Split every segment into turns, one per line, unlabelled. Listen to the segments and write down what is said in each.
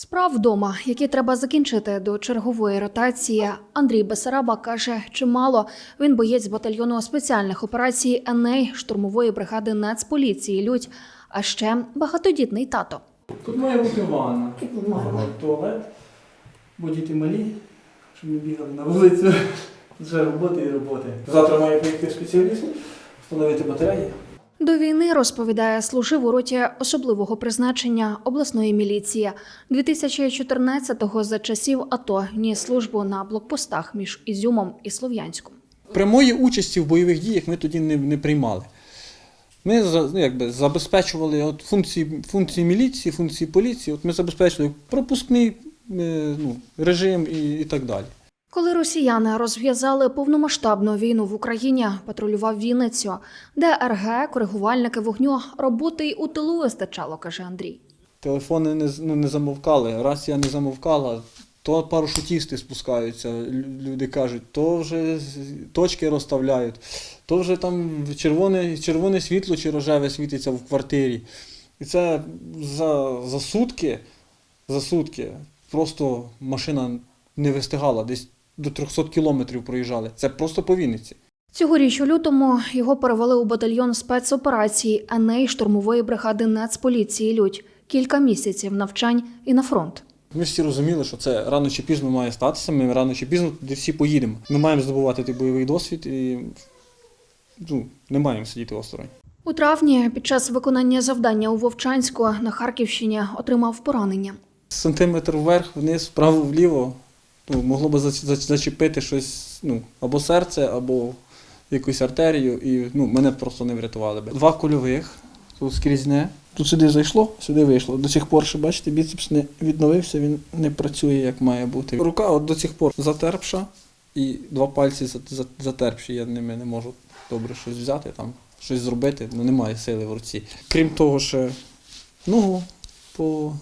Справ вдома, які треба закінчити до чергової ротації. Андрій Бесараба каже, чимало. Він боєць батальйону спеціальних операцій НЕЙ штурмової бригади Нацполіції Людь, а ще багатодітний тато.
Тут має бути ванна. Туалет. Бо діти малі, щоб не бігали на вулицю. Вже роботи і роботи. Завтра має прийти спеціаліст, встановити батареї.
До війни розповідає, служив у роті особливого призначення обласної міліції. 2014-го за часів АТО ніс службу на блокпостах між Ізюмом і Слов'янськом.
Прямої участі в бойових діях ми тоді не, не приймали. Ми ну, якби, забезпечували от, функції, функції міліції, функції поліції. От ми забезпечували пропускний е, ну, режим і, і так далі.
Коли росіяни розв'язали повномасштабну війну в Україні, патрулював Вінницю, де РГ, коригувальники вогню, роботи й у тилу вистачало, каже Андрій.
Телефони не, ну, не замовкали. Раз я не замовкала, то парашутісти спускаються. Люди кажуть, то вже точки розставляють, то вже там червоне, червоне світло чи рожеве світиться в квартирі. І це за, за сутки, за сутки просто машина не вистигала, десь до 300 кілометрів проїжджали. Це просто по Вінниці.
Цьогоріч у лютому його перевели у батальйон спецоперацій АНЕЙ штурмової бригади Нацполіції Людь. Кілька місяців навчань і на фронт.
Ми всі розуміли, що це рано чи пізно має статися. Ми рано чи пізно туди всі поїдемо. Ми маємо здобувати той бойовий досвід і ну, не маємо сидіти осторонь.
У травні під час виконання завдання у Вовчанську на Харківщині отримав поранення.
Сантиметр вверх, вниз, вправо, вліво. Ну, могло би зач- зач- зачепити щось, ну, або серце, або якусь артерію, і ну, мене просто не врятували би. Два кульових, тут скрізне. Тут сюди зайшло, сюди вийшло. До цих пор, ще бачите, біцепс не відновився, він не працює як має бути. Рука от до цих пор затерпша, і два пальці за- за- затерпші. Я ними не можу добре щось взяти, там, щось зробити, ну немає сили в руці. Крім того, ще ногу по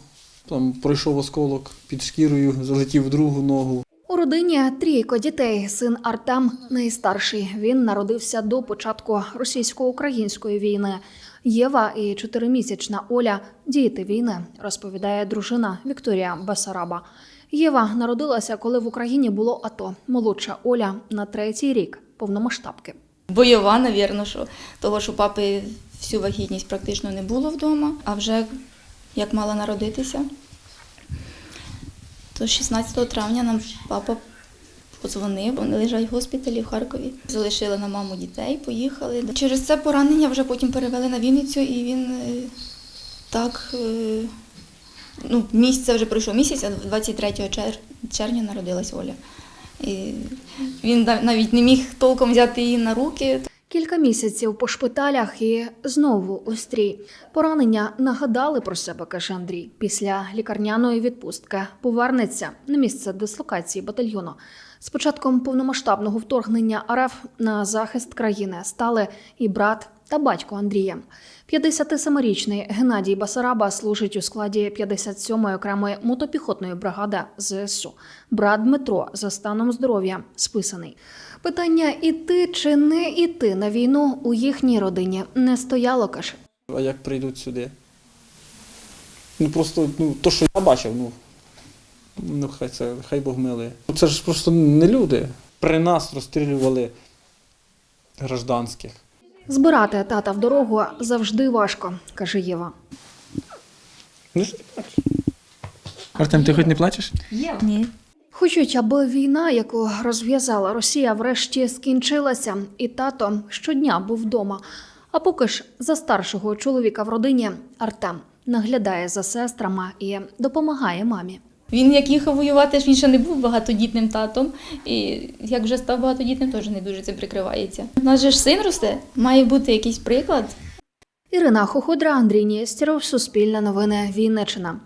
там пройшов осколок під шкірою, залетів в другу ногу.
У родині трійко дітей. Син Артем найстарший. Він народився до початку російсько-української війни. Єва і чотиримісячна Оля діти війни, розповідає дружина Вікторія Басараба. Єва народилася, коли в Україні було АТО. Молодша Оля на третій рік повномасштабки.
Бойова, навірно, що того, що папи всю вагітність практично не було вдома, а вже як мала народитися, то 16 травня нам папа подзвонив, вони лежать в госпіталі в Харкові. Залишили на маму дітей, поїхали. Через це поранення вже потім перевели на Вінницю, і він е, так. е, Ну, місяця вже пройшов місяць, а 23 чер- червня народилась Оля. І він навіть не міг толком взяти її на руки.
Кілька місяців по шпиталях і знову острі. Поранення нагадали про себе, каже Андрій. Після лікарняної відпустки повернеться на місце дислокації батальйону. З початком повномасштабного вторгнення РФ на захист країни стали і брат та батько Андрія. 57-річний Геннадій Басараба служить у складі 57-ї окремої мотопіхотної бригади ЗСУ. Брат Дмитро за станом здоров'я списаний. Питання іти чи не іти на війну у їхній родині не стояло, каже.
А як прийдуть сюди? Ну просто ну, то, що я бачив, ну, ну хай це хай Бог милує. Це ж просто не люди. При нас розстрілювали гражданських.
Збирати тата в дорогу завжди важко, каже Єва.
Ну що ти плачеш? Артем, ти хоч не плачеш?
Ні.
Хочуть, аби війна, яку розв'язала Росія, врешті скінчилася, і тато щодня був вдома. А поки ж за старшого чоловіка в родині Артем наглядає за сестрами і допомагає мамі.
Він як їхав воювати, він ще не був багатодітним татом. І як вже став багатодітним, теж не дуже цим прикривається. У нас же ж син росте, має бути якийсь приклад.
Ірина Хоходра, Андрій Нєстєров, Суспільне новини, Вінниччина.